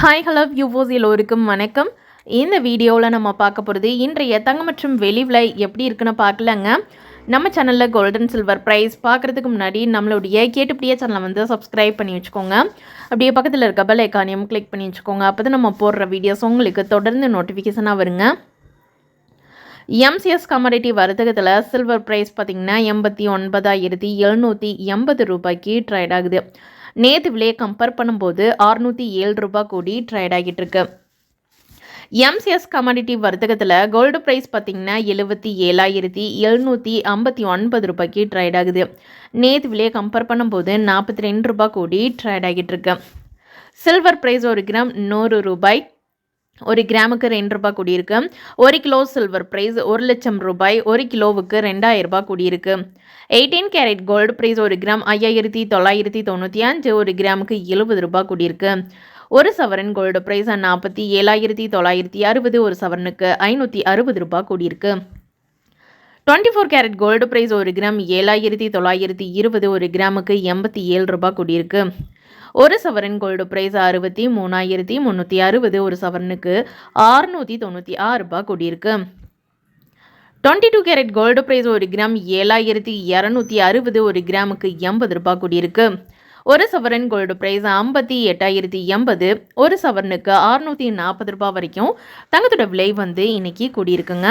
Hi hello யூவோஸ் எல்லோருக்கும் வணக்கம். இந்த வீடியோவில் நம்ம பார்க்க போகிறது இன்றைய தங்கம் மற்றும் வெளி விலை எப்படி இருக்குன்னு பார்க்கலங்க. நம்ம சேனலில் கோல்டன் சில்வர் ப்ரைஸ் பார்க்குறதுக்கு முன்னாடி நம்மளுடைய கேட்டுப்படியே சேனலை வந்து சப்ஸ்கிரைப் பண்ணி வச்சுக்கோங்க. அப்படியே பக்கத்தில் இருக்க பெல் ஐக்கானியம் கிளிக் பண்ணி வச்சுக்கோங்க. அப்போ தான் நம்ம போடுற வீடியோஸ் உங்களுக்கு தொடர்ந்து நோட்டிஃபிகேஷனாக வருங்க. எம்சிஎஸ் கமாடிட்டி வர்த்தகத்தில் சில்வர் ப்ரைஸ் பார்த்திங்கன்னா எண்பத்தி ஒன்பதாயிரத்தி எழுநூற்றி எண்பது ரூபாய்க்கு ட்ரேட் ஆகுது. நேற்று விலையை கம்பேர் பண்ணும்போது அறுநூற்றி ஏழு ரூபாய் கூடி ட்ரேட் ஆகிட்டு இருக்கு. எம்சிஎஸ் கமாடிட்டி வர்த்தகத்தில் கோல்டு ப்ரைஸ் பார்த்திங்கன்னா எழுபத்தி ஏழாயிரத்தி எழுநூற்றி ஐம்பத்தி ஒன்பது ரூபாய்க்கு ட்ரேட் ஆகுது. நேற்று விலையை கம்பேர் பண்ணும்போது நாற்பத்தி ரெண்டு ரூபாய் கூடி ட்ரேட் ஆகிட்டு இருக்கு. சில்வர் ப்ரைஸ் ஒரு கிராம் நூறு ரூபாய். ஒரு கிராமுக்கு ரெண்டு ரூபாய் கூடியிருக்கு. ஒரு கிலோ சில்வர் ப்ரைஸ் ஒரு லட்சம் ரூபாய் ஒரு கிலோவுக்கு ரெண்டாயிரம் ரூபாய் கூடியிருக்கு. எயிட்டீன் கேரட் கோல்டு ப்ரைஸ் ஒரு கிராம் ஐயாயிரத்தி தொள்ளாயிரத்தி தொண்ணூற்றி அஞ்சு ஒரு கிராமுக்கு எழுபது ரூபாய் கூடியிருக்கு. ஒரு சவரன் கோல்டு ப்ரைஸ் நாற்பத்தி ஏழாயிரத்தி தொள்ளாயிரத்தி அறுபது ஒரு சவரனுக்கு ஐநூற்றி அறுபது ரூபாய் கூடியிருக்கு. Twenty four carat gold price ஒரு கிராம் ஏழாயிரத்தி தொள்ளாயிரத்தி இருபது ஒரு கிராமுக்கு எண்பத்தி ஏழு ரூபாய் கூடியிருக்கு. ஒரு சவரன் கோல்டு ப்ரைஸ் அறுபத்தி மூணாயிரத்தி முந்நூற்றி அறுபது ஒரு சவரனுக்கு ஆறுநூற்றி தொண்ணூற்றி ஆறு ரூபாய் கூடியிருக்கு. Twenty two carat gold price ஒரு கிராம் ஏழாயிரத்தி இரநூத்தி அறுபது ஒரு கிராமுக்கு எண்பது ரூபாய் கூடியிருக்கு. ஒரு சவரன் கோல்டு ப்ரைஸ் ஐம்பத்தி எட்டாயிரத்தி எண்பது ஒரு சவரனுக்கு அறுநூற்றி நாற்பது ரூபாய் வரைக்கும் தங்கத்தோட விலை வந்து இன்னைக்கு கூடியிருக்குங்க.